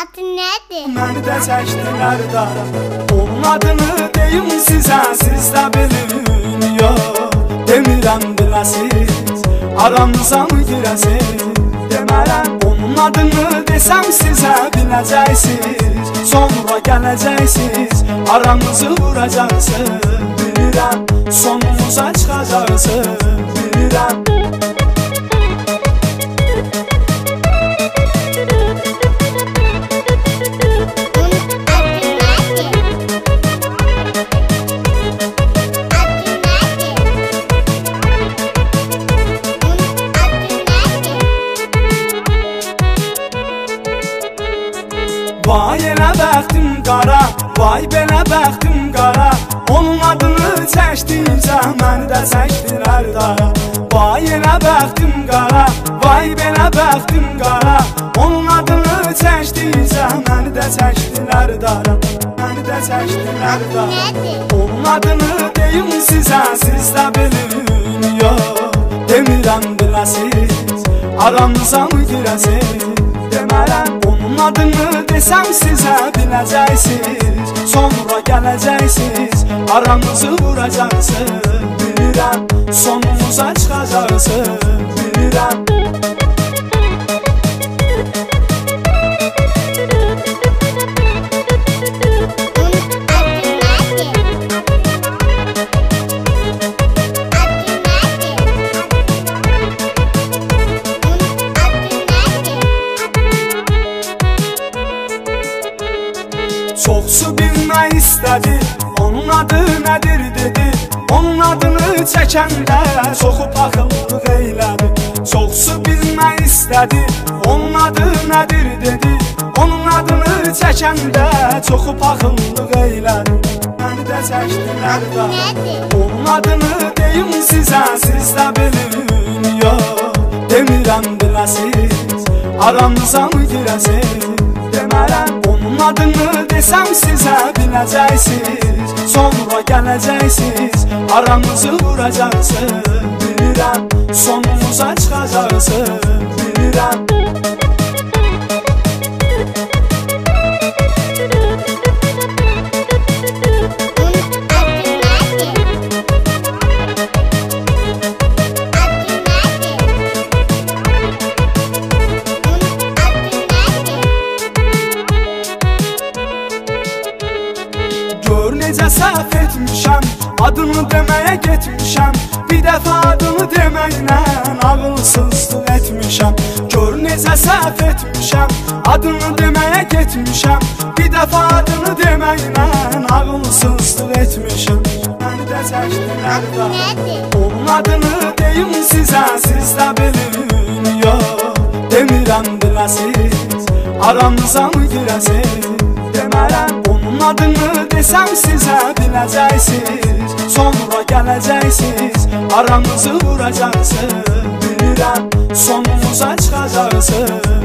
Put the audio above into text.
adı nədir? Məni də çəkdilər dara Onun adını deyim sizə Siz də bilin yox Demirəm biləsiz Aranıza mı girəsiz Demərəm onun adını desəm sizə Biləcəksiniz Sonra gələcəksiniz Aranızı vuracaqsınız Bilirəm Sonumuza çıxacaqsınız Bilirəm Vay elə bəxtim qara, vay belə bəxtim qara. Onun adını çəkdincə məni də çəkdilər dara. Vay elə bəxtim qara, vay belə bəxtim qara. Onun adını çəkdincə məni də çəkdilər dara. Məni də çəkdilər dara. Onun adını deyim sizə, siz də bilin yox Demirəm biləsiz, aranıza mı girəsiz Demərəm adını desəm sizə biləcəksiniz Sonra gələcəksiniz, aranızı vuracaqsınız Bilirəm, sonumuza çıxacaqsınız Bilirəm bilmək istədi Onun adı nədir dedi. Onun adını çəkəndə Çoxu paxıllıq eylədi. Çoxsu bilmək istədi Onun adı nədir dedi. Onun adını çəkəndə Çoxu paxıllıq eylədi. Məni də çəkdilər da Onun adını deyim sizə Siz də bilin yox Demirəm biləsiz Aranıza mı girəsiz Demərəm adını desem size bileceksiniz Sonra geleceksiniz. Aramızı vuracaksınız Bilirəm sonumuza çıxacaksınız Gör necə səhv etmişəm Adını deməyə getmişəm Bir dəfə adını deməklə Ağılsızlıq etmişəm Gör necə səhv etmişəm Adını deməyə getmişəm Bir dəfə adını deməklə Ağılsızlıq etmişəm Məni də çəkdilər da Onun adını deyim sizə Siz də bilin yox Demirəm biləsiz Aranıza mı girəsiz Demərəm onun adını desəm sizə biləcəksiniz Sonra gələcəksiniz Aranızı vuracaqsınız Bilirəm sonumuza çıxacaqsınız